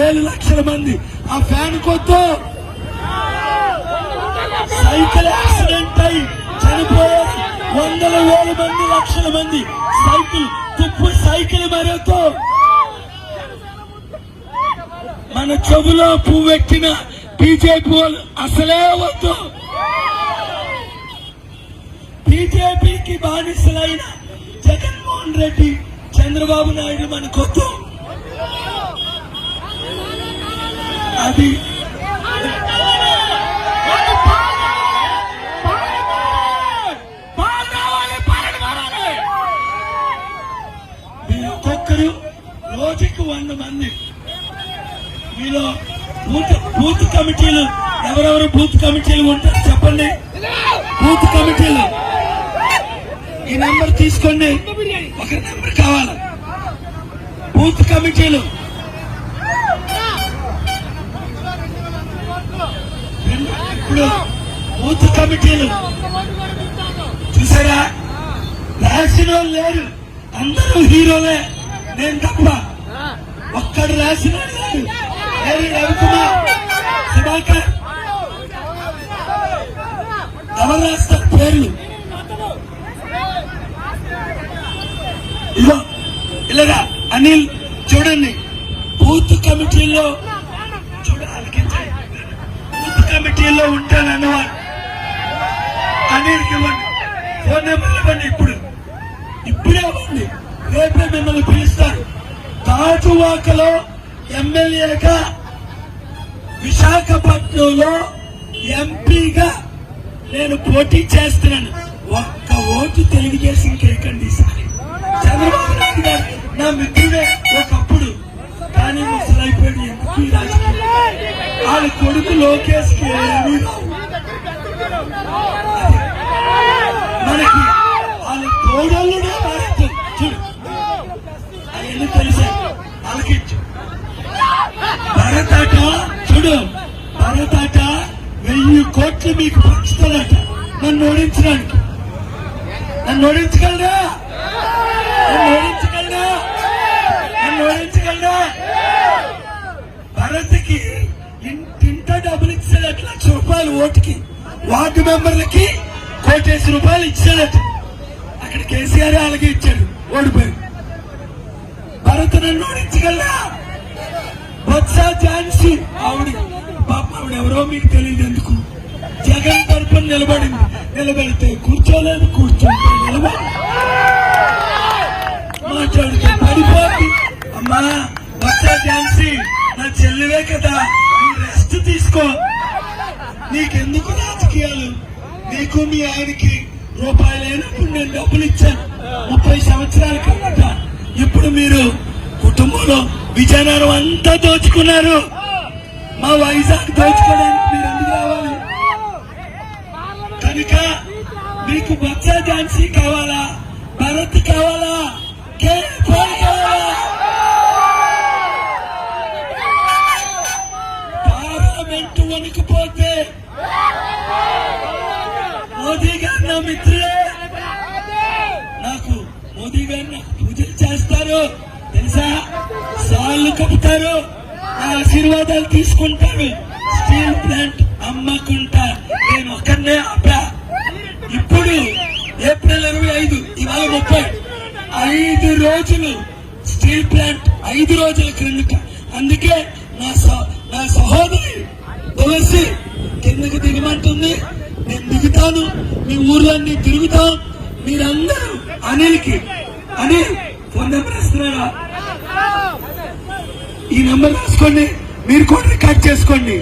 వేలు లక్షల మంది. ఆ ఫ్యాన్ కొద్దు సైకిల్ యాక్సిడెంట్ అయి చనిపోయారు వందల వేల మంది లక్షల మంది సైకిల్ తుప్పు సైకిల్ మరేతో మన చెవులో పువ్వెట్టిన బీజేపీ వాళ్ళు అసలే వద్దు. బీజేపీకి బానిసలైన జగన్మోహన్ రెడ్డి చంద్రబాబు నాయుడు మనకొద్దు. పార్టీ. ఒక్కొక్కరు రోజుకి వంద మంది. మీలో బూత్ బూత్ కమిటీలు ఎవరెవరు బూత్ కమిటీలు ఉంటారు చెప్పండి? బూత్ కమిటీలు. ఈ నెంబర్ తీసుకోండి. ఒక నెంబర్ కావాలి. బూత్ కమిటీలు. ఇప్పుడు బూత్ కమిటీలు. చూసారా? రాసిన వాళ్ళు లేరు. అందరూ హీరోలే. నేను తప్ప. ఒక్కడు రాసిన లేరు రవికుమార్. సుధాకర్. ఎవరు రాస్తారు? పేర్లు. ఇదో ఇలాగా అనిల్ చూడండి. బూత్ కమిటీలో ఫోన్ నెంబర్ ఇప్పుడు? ఇప్పుడే ఉంది రేపే మిమ్మల్ని పిలుస్తారు. తాజువాకలో ఎమ్మెల్యేగా విశాఖపట్నంలో ఎంపీగా నేను పోటీ చేస్తున్నాను. ఒక్క ఓటు తెలుగుదేశం కేకండి ఈసారి. చంద్రబాబు నాయుడు గారు నా మిత్రుడే ఒకప్పుడు. కానీ ముసలైపోయాడు ఎందుకు రాజకీయం? వాళ్ళ కొడుకు లోకేష్కి ఇప్పుడు భరతాట వెయ్యి కోట్లు మీకు పంచుతాడట నన్ను ఓడించడానికి. నన్ను ఓడించగలరా? నన్ను ఓడించగలరా? నన్ను ఓడించగలరా? భరత్కి ఇంటింట డబ్బులు ఇచ్చాడట లక్ష రూపాయలు ఓటుకి. వార్డు మెంబర్లకి కోటేసి రూపాయలు ఇచ్చాడట అక్కడ కేసీఆర్ అలాగే ఇచ్చాడు. ఓడిపోయి భరత్ నన్ను ఓడించగలరా? బొత్స ఝాన్సీ ఆవిడ పాప ఆవిడ ఎవరో మీకు తెలియదు ఎందుకు? జగన్ తరపున నిలబడింది. నిలబడితే కూర్చోలేదు కూర్చోలేదు నిలబడి. మాట్లాడితే పడిపోద్ది. అమ్మా బొత్స ఝాన్సీ నా చెల్లివే కదా? రెస్ట్ తీసుకో. నీకెందుకు రాజకీయాలు? నీకు మీ ఆయనకి రూపాయలు లేనప్పుడు నేను డబ్బులు ఇచ్చాను. ముప్పై సంవత్సరాల కిందట. ఇప్పుడు మీరు కుటుంబంలో విజయనగరం అంతా దోచుకున్నారు. మా వైజాగ్ దోచుకోవడానికి మీరు ఎందుకు రావాలి? కనుక మీకు బొత్స ఝాన్సీ కావాలా? భరత్ కావాలా? కేరళ కావాలా? పార్లమెంట్ వణికిపోతే మోదీ గారు నా మిత్రులే. నాకు మోదీ గారు నాకు పూజలు చేస్తారు. తెలుసా? సార్లు ఆ ఆశీర్వాదాలు తీసుకుంటాను స్టీల్ ప్లాంట్ అమ్మకుంటా. నేను ఒక్కనే అబ్బా. ఇప్పుడు ఏప్రిల్ ఇరవై ఐదు ఇవాళ ముప్పై. ఐదు రోజులు స్టీల్ ప్లాంట్ ఐదు రోజుల క్రిందట. అందుకే నా నా సహోదరి తులసి కిందకి దిగమంటుంది. నేను దిగుతాను. మీ ఊర్లన్నీ తిరుగుతాం. మీరందరూ అనిల్కి అనిల్ ఫోన్ ఈ నెంబర్ రాసుకోండి మీరు కూడా రికార్డ్ చేసుకోండి.